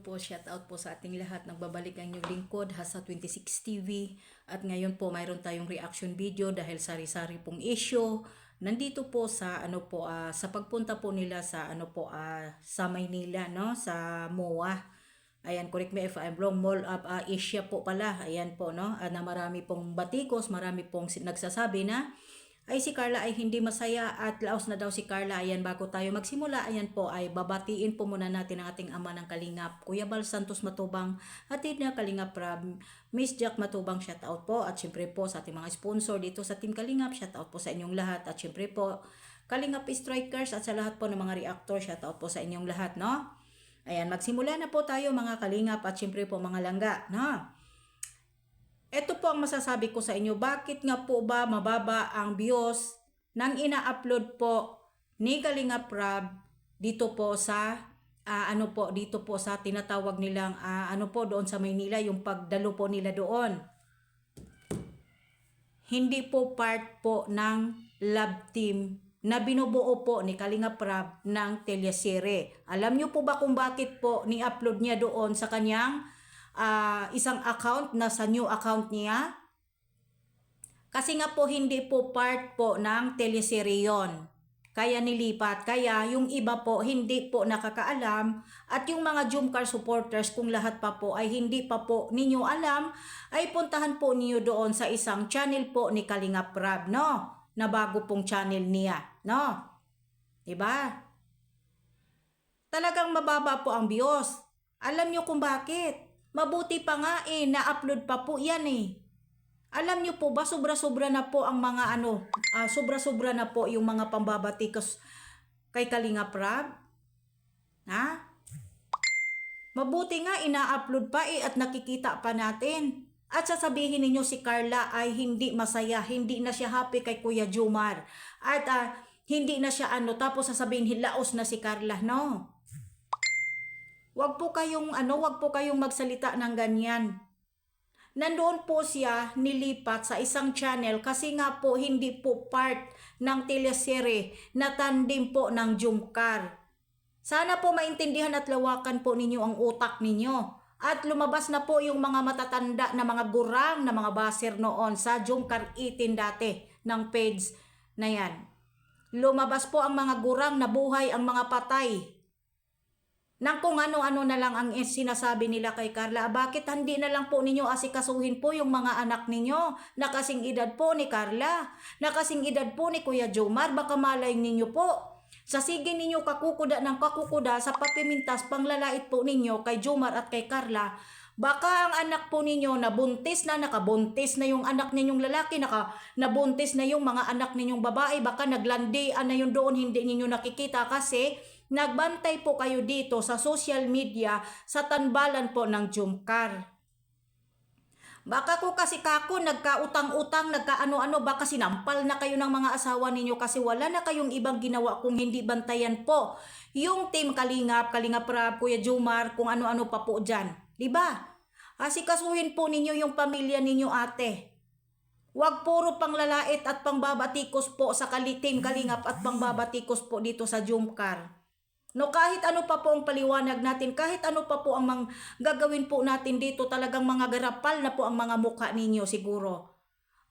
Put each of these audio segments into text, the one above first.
po, shout out po sa ating lahat. Nagbabalik ang inyong lingkod, Hasa 26 TV. At ngayon po, mayroon tayong reaction video dahil sari-sari pong issue. Nandito po sa ano po ah, sa pagpunta po nila sa ano po ah, sa Maynila no sa MOA. Ayan, correct me if I'm wrong, Mall of ah, Asia po pala. Ayan po no, Ah, na marami pong batikos, marami pong nagsasabi na ay si Carla ay hindi masaya at laos na daw si Carla. Ayan, bago tayo magsimula, ayan po ay babatiin po muna natin ang ating ama ng Kalingap, Kuya Bal Santos Matubang, atid na Kalingap Rab, Miss Jack Matubang, shout out po. At syempre po sa ating mga sponsor dito sa Team Kalingap, shout out po sa inyong lahat. At syempre po, Kalingap Strikers at sa lahat po ng mga reactor, shout out po sa inyong lahat, no? Ayan, magsimula na po tayo mga Kalingap at syempre po mga langga, no? Ito po ang masasabi ko sa inyo. Bakit nga po ba mababa ang views nang ina-upload po ni Kalinga Prab dito po sa ah, ano po dito po sa tinatawag nilang ah, ano po doon sa Maynila yung pagdalo po nila doon. Hindi po part po ng love team na binubuo po ni Kalinga Prab ng teleserye. Alam niyo po ba kung bakit po ni-upload niya doon sa kanyang ah, isang account na sa new account niya. Kasi nga po hindi po part po ng teleserye yon. Kaya nilipat. Kaya yung iba po hindi po nakakaalam at yung mga Jumcar supporters kung lahat pa po ay hindi pa po ninyo alam ay puntahan po niyo doon sa isang channel po ni Kalinga Prab, no? Na bago pong channel niya, no? Diba? Talagang mababa po ang views. Alam nyo kung bakit? Mabuti pa nga eh, na-upload pa po yan eh. Alam nyo po ba, sobra-sobra na po ang mga ano, ah, sobra-sobra na po yung mga pambabatikos kay Kalinga Prab? Ha? Mabuti nga ina-upload pa eh at nakikita pa natin. At sasabihin ninyo si Carla ay hindi masaya, hindi na siya happy kay Kuya Jumar. At ah, hindi na siya ano, tapos sasabihin hilaos na si Carla. No. Wag po kayong ano, wag po kayong magsalita ng ganyan. Nandoon po siya nilipat sa isang channel kasi nga po hindi po part ng teleserye na tandem po ng Jumkar. Sana po maintindihan at lawakan po ninyo ang utak ninyo. At lumabas na po yung mga matatanda na mga gurang na mga baser noon sa Jumkar 18 dati ng page na yan. Lumabas po ang mga gurang na buhay ang mga patay nang kung ano-ano na lang ang sinasabi nila kay Carla, bakit hindi na lang po ninyo asikasuhin po yung mga anak ninyo? Na kasing edad po ni Carla, na kasing edad po ni Kuya Jomar, baka malay ninyo po. Sa sige ninyo kakukuda ng kakukuda sa papimintas panglalait po ninyo kay Jomar at kay Carla, baka ang anak po ninyo nabuntis na, nakabuntis na yung anak ninyong lalaki, naka, nabuntis na yung mga anak ninyong babae, baka naglandian na yun doon, hindi ninyo nakikita kasi nagbantay po kayo dito sa social media sa tanbalan po ng Jumkar. Baka ko kasi kako nagkautang-utang, nagkaano-ano, baka sinampal na kayo ng mga asawa ninyo kasi wala na kayong ibang ginawa kung hindi bantayan po. Yung team Kalingap, Kalingap Rab, Kuya Jumar, kung ano-ano pa po dyan. Diba? Asikasuhin po ninyo yung pamilya ninyo ate. Huwag puro panglalait at pangbabatikos po sa kalitim kalingap at pangbabatikos po dito sa Jumkar. No, kahit ano pa po ang paliwanag natin, kahit ano pa po ang mang gagawin po natin dito, talagang mga garapal na po ang mga mukha ninyo siguro.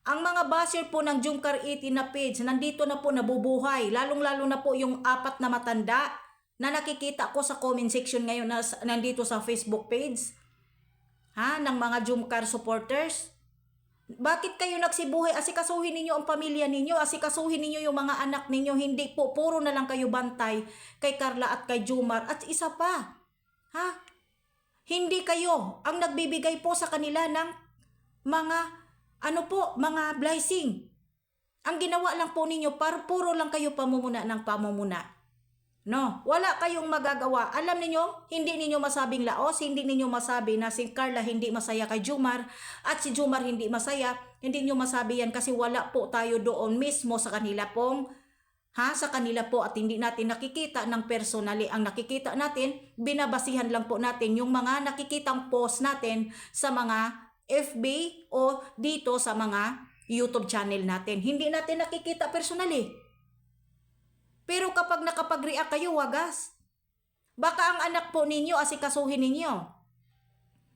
Ang mga basher po ng Jumkar 18 na page, nandito na po nabubuhay, lalong-lalo na po yung apat na matanda na nakikita ko sa comment section ngayon na nandito sa Facebook page. Ha, ng mga Jumkar supporters. Bakit kayo nagsibuhay? Asikasuhin ninyo ang pamilya ninyo, asikasuhin ninyo yung mga anak ninyo, hindi po puro na lang kayo bantay kay Carla at kay Jumar. At isa pa, ha? Hindi kayo ang nagbibigay po sa kanila ng mga, ano po, mga blessing. Ang ginawa lang po ninyo, par puro lang kayo pamumuna ng pamumuna. No, wala kayong magagawa. Alam niyo, hindi ninyo masabing laos, hindi ninyo masabi na si Carla hindi masaya kay Jumar at si Jumar hindi masaya. Hindi niyo masabi yan kasi wala po tayo doon mismo sa kanila pong ha sa kanila po at hindi natin nakikita ng personally ang nakikita natin binabasihan lang po natin yung mga nakikitang post natin sa mga FB o dito sa mga YouTube channel natin hindi natin nakikita personally pero kapag nakapag-react kayo, wagas. Baka ang anak po ninyo asikasuhin ninyo.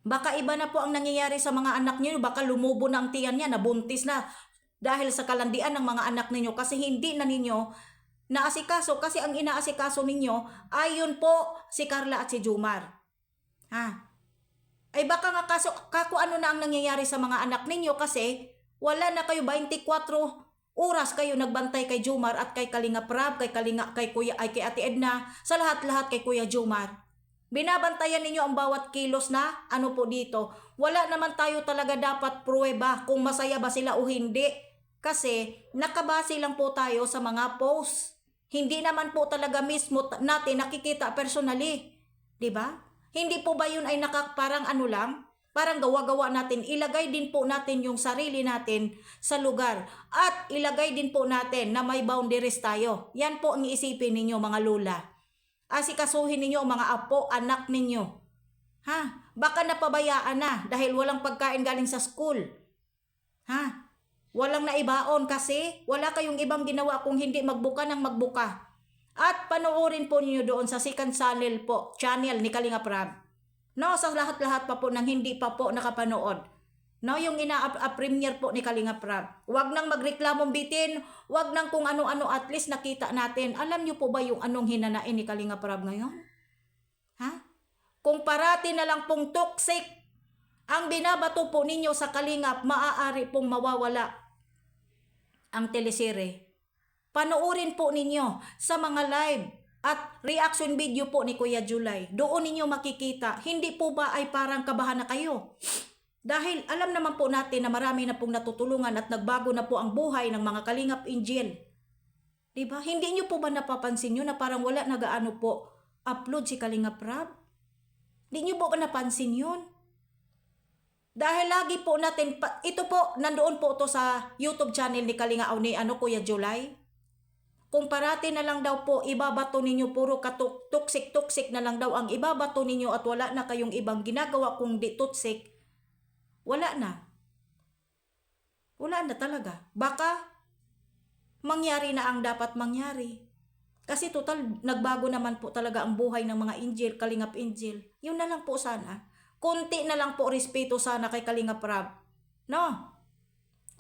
Baka iba na po ang nangyayari sa mga anak niyo, baka lumubo na ang tiyan niya, nabuntis na dahil sa kalandian ng mga anak ninyo kasi hindi na ninyo naasikaso kasi ang inaasikaso ninyo ayon po si Carla at si Jumar. Ha? Ay baka nga kaso, kako ano na ang nangyayari sa mga anak ninyo kasi wala na kayo 24 oras kayo nagbantay kay Jumar at kay Kalinga Prab, kay Kalinga, kay Kuya, ay kay Ate Edna, sa lahat-lahat kay Kuya Jumar. Binabantayan ninyo ang bawat kilos na ano po dito. Wala naman tayo talaga dapat pruweba kung masaya ba sila o hindi. Kasi nakabase lang po tayo sa mga posts. Hindi naman po talaga mismo natin nakikita personally. 'Di ba? Hindi po ba yun ay naka, parang ano lang? Parang gawa-gawa natin. Ilagay din po natin yung sarili natin sa lugar. At ilagay din po natin na may boundaries tayo. Yan po ang iisipin ninyo mga lula. Asikasuhin ninyo ang mga apo, anak ninyo. Ha? Baka napabayaan na dahil walang pagkain galing sa school. Ha? Walang naibaon kasi wala kayong ibang ginawa kung hindi magbuka ng magbuka. At panoorin po ninyo doon sa second channel po, channel ni Kalinga Prab. No, sa lahat-lahat pa po nang hindi pa po nakapanood. No, yung ina-premiere po ni Kalinga Prab. Huwag nang magreklamong bitin, huwag nang kung ano-ano at least nakita natin. Alam niyo po ba yung anong hinanain ni Kalinga Prab ngayon? Ha? Kung parati na lang pong toxic ang binabato po ninyo sa Kalingap, maaari pong mawawala ang telesere. Panoorin po ninyo sa mga live at reaction video po ni Kuya July. Doon ninyo makikita, hindi po ba ay parang kabahan na kayo? Dahil alam naman po natin na marami na pong natutulungan at nagbago na po ang buhay ng mga Kalingap Angel. Diba? Hindi nyo po ba napapansin nyo na parang wala nagaano po upload si Kalingap Rab? Hindi nyo po ba napansin yun? Dahil lagi po natin, ito po, nandoon po to sa YouTube channel ni Kalinga ni ano, Kuya July. Kung parati na lang daw po, ibabato ninyo puro tuksik-tuksik na lang daw ang ibabato ninyo at wala na kayong ibang ginagawa kung di tuksik, wala na. Wala na talaga. Baka, mangyari na ang dapat mangyari. Kasi total, nagbago naman po talaga ang buhay ng mga angel, kalingap angel. Yun na lang po sana. Kunti na lang po respeto sana kay Kalingap Rab. No?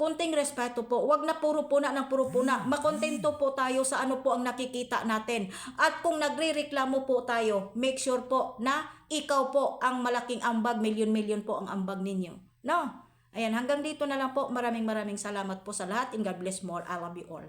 Kunting respeto po. Huwag na puro puna ng puro puna. Makontento po tayo sa ano po ang nakikita natin. At kung nagre-reklamo po tayo, make sure po na ikaw po ang malaking ambag, milyon-milyon po ang ambag ninyo. No? Ayan, hanggang dito na lang po. Maraming maraming salamat po sa lahat and God bless more. I love you all.